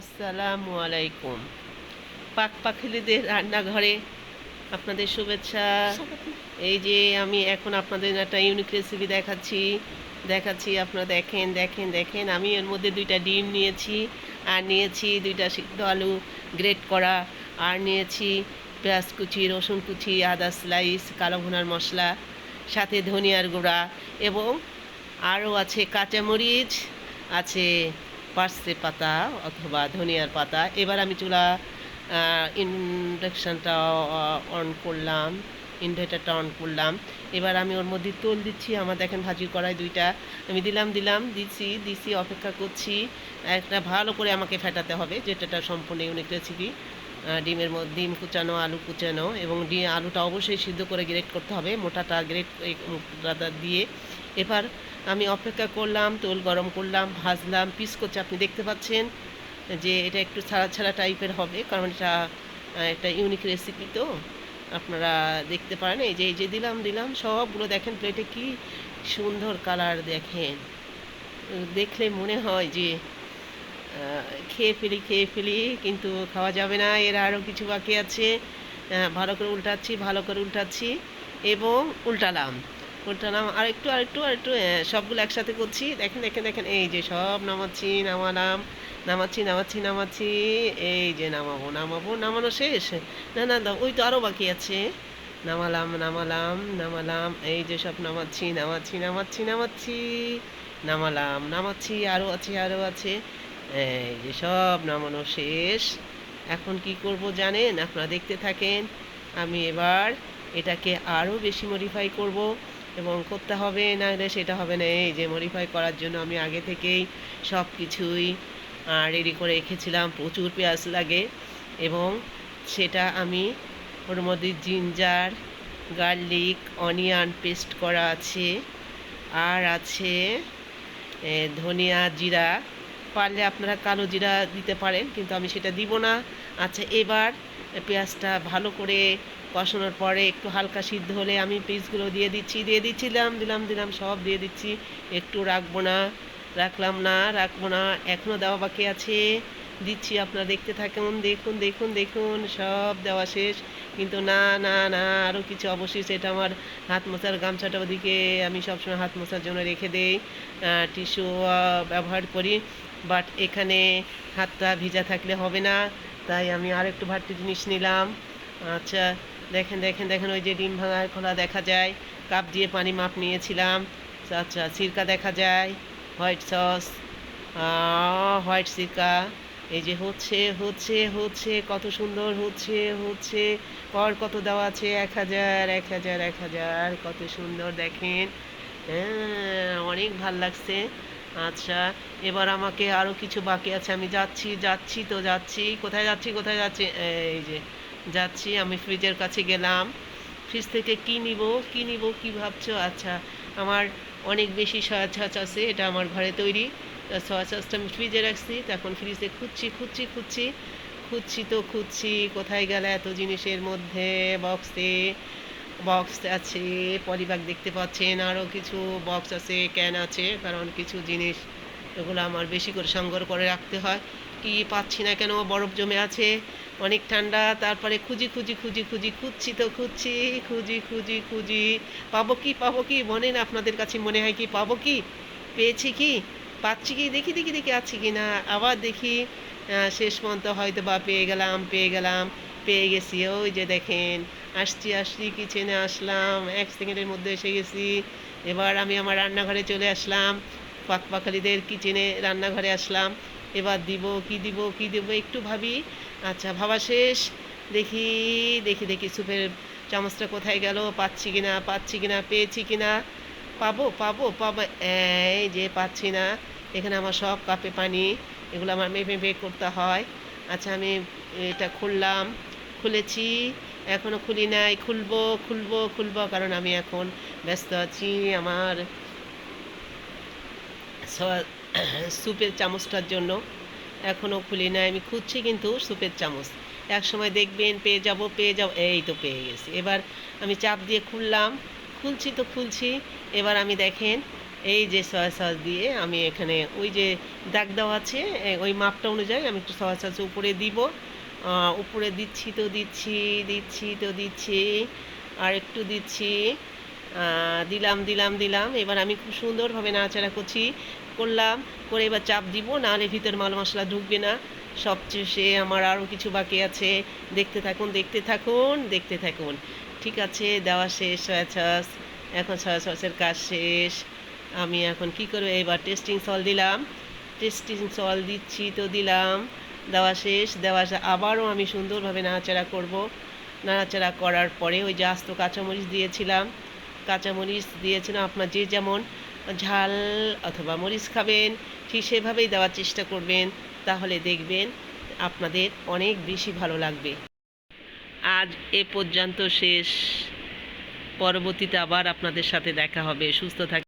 আসসালামু আলাইকুম। পাক পাখিলিদের রান্নাঘরে আপনাদের শুভেচ্ছা। এই যে আমি এখন আপনাদের একটা ইউনিক রেসিপি দেখাচ্ছি। দেখাচ্ছি, আপনারা দেখেন দেখেন দেখেন। আমি এর মধ্যে দুইটা ডিম নিয়েছি, আর নিয়েছি দুইটা সিদ্ধ আলু গ্রেট করা, আর নিয়েছি পেঁয়াজ কুচি, রসুন কুচি, আদা স্লাইস কালো ভুনার মশলা, সাথে ধনিয়ার গুঁড়া এবং আরও আছে কাঁচামরিচ, আছে পার্সে পাতা অথবা ধনিয়ার পাতা। এবার আমি চুলা ইন্ডাকশানটা অন করলাম, ইনভার্টারটা অন করলাম। এবার আমি ওর মধ্যে তোল দিচ্ছি। আমার দেখেন ভাজি কড়াই দুইটা। আমি দিলাম দিলাম, দিচ্ছি দিচ্ছি, অপেক্ষা করছি। একটা ভালো করে আমাকে ফেটাতে হবে যেটা সম্পূর্ণ ইউনিক রেসিপি ডিমের মধ্যে, ডিম কুচানো, আলু কুচানো এবং ডিম, আলুটা অবশ্যই সিদ্ধ করে গ্রেট করতে হবে। মোটাটা গ্রেট দিয়ে এবার আমি অপেক্ষা করলাম, তেল গরম করলাম, ভাজলাম, পিস করছে। আপনি দেখতে পাচ্ছেন যে এটা একটু ছাড়া ছাড়া টাইপের হবে, কারণ এটা একটা ইউনিক রেসিপি তো। আপনারা দেখতে পারেন, এই যে এই যে দিলাম দিলাম, সবগুলো দেখেন প্লেটে কি সুন্দর কালার দেখেন। দেখলে মনে হয় যে খেয়ে ফেলি খেয়ে ফেলি, কিন্তু খাওয়া যাবে না। এর আরও কিছু বাকি আছে। ভালো করে উল্টাচ্ছি, ভালো করে উল্টাচ্ছি, এবং উল্টালাম। উল্টালাম আর একটু আর একটু আর একটু সবগুলো একসাথে করছি। দেখেন দেখেন দেখেন, এই যে সব নামাচ্ছি, নামালাম, নামাচ্ছি নামাচ্ছি নামাচ্ছি, এই যে নামাবো নামাবো, নামানো শেষ। না না ওই তো আরও বাকি আছে। নামালাম নামালাম নামালাম, এই যে সব নামাচ্ছি নামাচ্ছি নামাচ্ছি নামাচ্ছি, নামালাম, নামাচ্ছি আরও আছে আরও আছে। এই যে সব নামানো শেষ। এখন কি করব জানেন? আপনারা দেখতে থাকেন, আমি এবার এটাকে আরও বেশি মডিফাই করব। এবং করতে হবে, না হলে সেটা হবে না। এই যে মডিফাই করার জন্য আমি আগে থেকেই সব কিছুই রেডি করে রেখেছিলাম। প্রচুর পেঁয়াজ লাগে এবং সেটা আমি ওর মধ্যে জিঞ্জার গার্লিক অনিয়ন পেস্ট করা আছে। আর আছে ধনিয়া, জিরা। পারলে আপনারা কালো জিরা দিতে পারেন, কিন্তু আমি সেটা দিব না। আচ্ছা এবার পেঁয়াজটা ভালো করে কষানোর পরে একটু হালকা সিদ্ধ হলে আমি পিসগুলো দিয়ে দিচ্ছি, দিয়ে দিচ্ছিলাম দিলাম দিলাম সব দিয়ে দিচ্ছি। একটু রাখব না, রাখলাম না, রাখব না এখনও দেওয়া বাকি আছে। দিচ্ছি, আপনারা দেখতে থাকুন, দেখুন দেখুন দেখুন, সব দেওয়া শেষ। কিন্তু না না না আরও কিছু অবশিষ্ট, এটা আমার হাত মোছার গামছাটা ওদিকে আমি সবসময় হাত মোছার জন্য রেখে দেই। টিস্যু ব্যবহার করি। বাট এখানে হাতটা ভিজা থাকলে হবে না, তাই আমি আর একটু ভাট্টি জিনিস নিলাম। আচ্ছা দেখেন দেখেন দেখেন, ওই যে ডিম ভাঙার খোলা দেখা যায়। কাপ দিয়ে পানি মাপ নিয়েছিলাম। আচ্ছা সিরকা দেখা যায়, হোয়াইট সস হোয়াইট সিরকা। এই যে হচ্ছে হচ্ছে হচ্ছে, কত সুন্দর হচ্ছে হচ্ছে। কর কত দেওয়া আছে? এক হাজার এক হাজার এক হাজার, কত সুন্দর, দেখেন। হ্যাঁ অনেক ভালো লাগছে। আচ্ছা এবার আমাকে আরও কিছু বাকি আছে, আমি যাচ্ছি যাচ্ছি তো যাচ্ছি। কোথায় যাচ্ছি কোথায় যাচ্ছি? এই যে, যাচ্ছি, আমি ফ্রিজের কাছে গেলাম। ফ্রিজ থেকে কি নিব কি নিব, কি ভাবছ? আচ্ছা আমার অনেক বেশি সয়া ছাঁচ আছে, এটা আমার ঘরে তৈরি। সয়া সসটা আমি ফ্রিজে রাখছি তখন ফ্রিজে খুঁজছি খুঁজছি খুঁজছি। খুঁজছি তো খুঁজছি, কোথায় গেলে এত জিনিসের মধ্যে বক্সে বক্স আছে পলিব্যাগ দেখতে পাচ্ছেন আরও কিছু বক্স আছে ক্যান আছে, কারণ কিছু জিনিস এগুলো আমার বেশি করে সংগ্রহ করে রাখতে হয়। কি পাচ্ছি না কেন, বরফ জমে আছে, অনেক ঠান্ডা, তারপরে খুঁজি খুঁজি খুঁজি খুঁজি, খুঁজছি তো খুঁজছি, খুঁজি খুঁজি খুঁজি, পাবো কি পাবো কি বলেন আপনাদের কাছে মনে হয় কি, পাবো কি, পেয়েছি কি, পাচ্ছি কি, দেখি দেখি দেখি, আছি কি না, আবার দেখি শেষ পর্যন্ত হয়তো বা পেয়ে গেলাম পেয়ে গেলাম পেয়ে গেছি, ওই যে দেখেন, আসছি আসছি, কিচেনে আসলাম, এক সেকেন্ডের মধ্যে এসে গেছি। এবার আমি আমার রান্নাঘরে চলে আসলাম, পাকপাখালিদের কিচেনে রান্নাঘরে আসলাম। এবার দিব, কি দিব, কি দেবো একটু ভাবি। আচ্ছা ভাবা শেষ। দেখি দেখি দেখি সুপের চামচটা কোথায় গেল, পাচ্ছি কিনা পাচ্ছি কিনা, পেয়েছি কিনা। পাবো পাবো পাবো, এই যে পাচ্ছি না। এখানে আমার সব কাপে পানি, এগুলো আমার মেপে মেপে করতে হয়। আচ্ছা আমি এটা খুললাম খুলেছি এখনও খুলি নাই। খুলবো খুলবো খুলবো, কারণ আমি এখন ব্যস্ত আছি আমার স্যুপের চামচটার জন্য। এখনও খুলি নাই, আমি খুঁজছি কিন্তু স্যুপের চামচ। এক সময় দেখবেন পেয়ে যাব পেয়ে যাব, এই তো পেয়ে গেছি। এবার আমি চাপ দিয়ে খুললাম। খুলছি তো খুলছি, এবার আমি দেখেন এই যে সয়া সস দিয়ে আমি এখানে ওই যে দাগ দেওয়া আছে ওই মাপটা অনুযায়ী আমি একটু সয়া সস উপরে দিব। উপরে দিচ্ছি তো দিচ্ছি দিচ্ছি তো দিচ্ছি, আর একটু দিচ্ছি। দিলাম দিলাম দিলাম। এবার আমি খুব সুন্দরভাবে নাড়াচাড়া করছি, করলাম, করে এবার চাপ দিব নাহলে ভিতর মাল মশলা ঢুকবে না। সবচেয়ে সে আমার আরও কিছু বাকি আছে। দেখতে থাকুন দেখতে থাকুন দেখতে থাকুন। ঠিক আছে, দেওয়া শেষ, সয়া সস। এখন সয়া সসের কাজ শেষ। আমি এখন কি করব? এবার টেস্টিং সল দিলাম। টেস্টিং সল দিচ্ছি তো দিলাম। দেওয়া শেষ। দেওয়া আবারও আমি সুন্দরভাবে নাড়াচাড়া করব। নাড়াচাড়া করার পরে ওই যে আস্ত কাঁচামরিচ দিয়েছিলাম। কাঁচামরিচ দিয়েছিলাম আপনার যে যেমন ঝাল অথবা মরিচ খাবেন, ঠিক সেভাবেই দেওয়ার চেষ্টা করবেন। তাহলে দেখবেন আপনাদের অনেক বেশি ভালো লাগবে। আজ এ পর্যন্ত শেষ। পরবর্তীতে আবার আপনাদের সাথে দেখা হবে। সুস্থ থাক